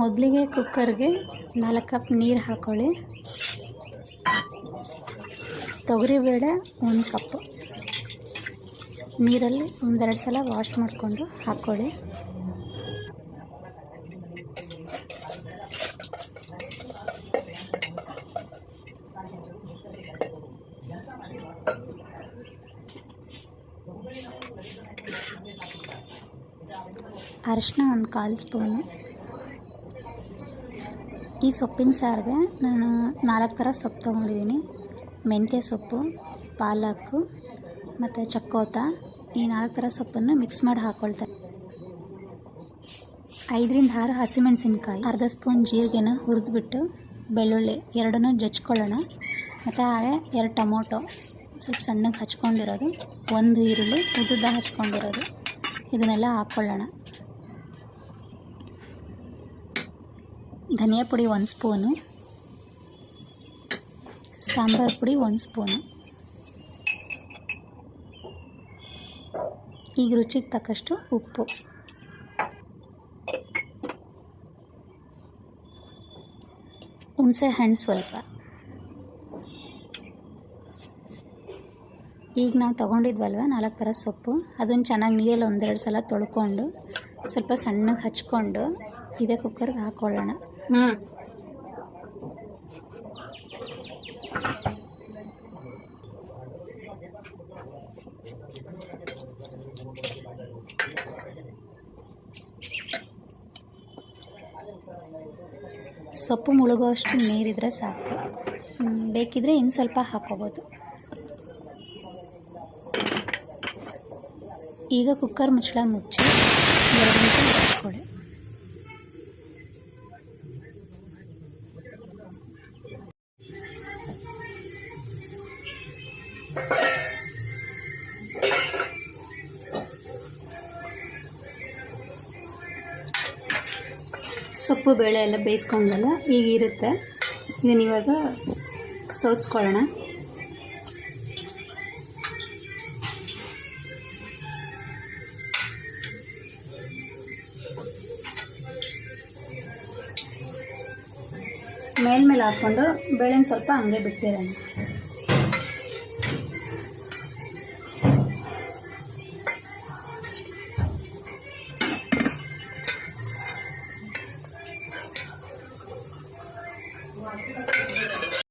ಮೊದಲಿಗೆ ಕುಕ್ಕರ್ಗೆ ನಾಲ್ಕು ಕಪ್ ನೀರು ಹಾಕ್ಕೊಳ್ಳಿ ತೊಗರಿಬೇಳೆ ಒಂದು ಕಪ್ಪು ನೀರಲ್ಲಿ ಒಂದೆರಡು ಸಲ ವಾಶ್ ಮಾಡಿಕೊಂಡು ಹಾಕ್ಕೊಳ್ಳಿ ಅರಿಶಿನ ಒಂದು ಕಾಲು ಸ್ಪೂನು. ಈ ಸೊಪ್ಪಿನ ಸಾರಿಗೆ ನಾನು ನಾಲ್ಕು ಥರ ಸೊಪ್ಪು ತೊಗೊಂಡಿದ್ದೀನಿ. ಮೆಂತ್ಯ ಸೊಪ್ಪು ಪಾಲಕ್ಕು ಮತ್ತು ಚಕ್ಕೋತ. ಈ ನಾಲ್ಕು ಥರ ಸೊಪ್ಪನ್ನು ಮಿಕ್ಸ್ ಮಾಡಿ ಹಾಕ್ಕೊಳ್ತಾರೆ ಐದರಿಂದ ಆರು ಹಸಿಮೆಣಸಿನ್ಕಾಯಿ, ಅರ್ಧ ಸ್ಪೂನ್ ಜೀರಿಗೆನ ಹುರಿದ್ಬಿಟ್ಟು ಬೆಳ್ಳುಳ್ಳಿ ಎರಡನ್ನೂ ಜಚ್ಕೊಳ್ಳೋಣ ಮತ್ತು ಹಾಗೆ ಎರಡು ಟೊಮೊಟೊ ಸ್ವಲ್ಪ ಸಣ್ಣಗೆ ಹಚ್ಕೊಂಡಿರೋದು, ಒಂದು ಈರುಳ್ಳಿ, ಉದ್ದುದ್ದ ಹಚ್ಕೊಂಡಿರೋದು. ಇದನ್ನೆಲ್ಲ ಹಾಕ್ಕೊಳ್ಳೋಣ. ಧನಿಯಾ ಪುಡಿ ಒಂದು ಸ್ಪೂನು. ಸಾಂಬಾರು ಪುಡಿ ಒಂದು ಸ್ಪೂನು. ಈಗ ರುಚಿಗೆ ತಕ್ಕಷ್ಟು ಉಪ್ಪು. ಹುಣಸೆ ಹಣ್ಣು ಸ್ವಲ್ಪ. ಈಗ ನಾವು ತೊಗೊಂಡಿದ್ವಲ್ವ ನಾಲ್ಕು ಥರ ಸೊಪ್ಪು. ಅದನ್ನು ಚೆನ್ನಾಗಿ ನೀರಲ್ಲಿ ಒಂದೆರಡು ಸಲ ತೊಳ್ಕೊಂಡು ಸ್ವಲ್ಪ ಸಣ್ಣಗೆ ಹಚ್ಕೊಂಡು ಇದೇ ಕುಕ್ಕರ್ಗೆ ಹಾಕ್ಕೊಳ್ಳೋಣ ಹ್ಞೂ ಸೊಪ್ಪು ಮುಳುಗೋಷ್ಟು ನೀರಿದ್ರೆ ಸಾಕು. ಬೇಕಿದ್ರೆ ಇನ್ನು ಸ್ವಲ್ಪ ಹಾಕ್ಕೋಬೋದು ಈಗ ಕುಕ್ಕರ್ ಮುಚ್ಚಳ ಮುಚ್ಚಿ ಎರಡು ನಿಮಿಷ ಇಟ್ಕೊಳ್ಳಿ. ಸೊಪ್ಪು ಬೇಳೆ ಎಲ್ಲ ಬೇಯಿಸ್ಕೊಂಡಲ್ಲ ಈಗ ಇರುತ್ತೆ. ಇದನ್ನ ಇವಾಗ ಸೋಸ್ಕೊಳ್ಳೋಣ ಮೇಲ್ಮೇಲೆ ಹಾಕ್ಕೊಂಡು ಬೇಳೆನ ಸ್ವಲ್ಪ ಹಂಗೆ ಬಿಟ್ಟಿರೋಣ.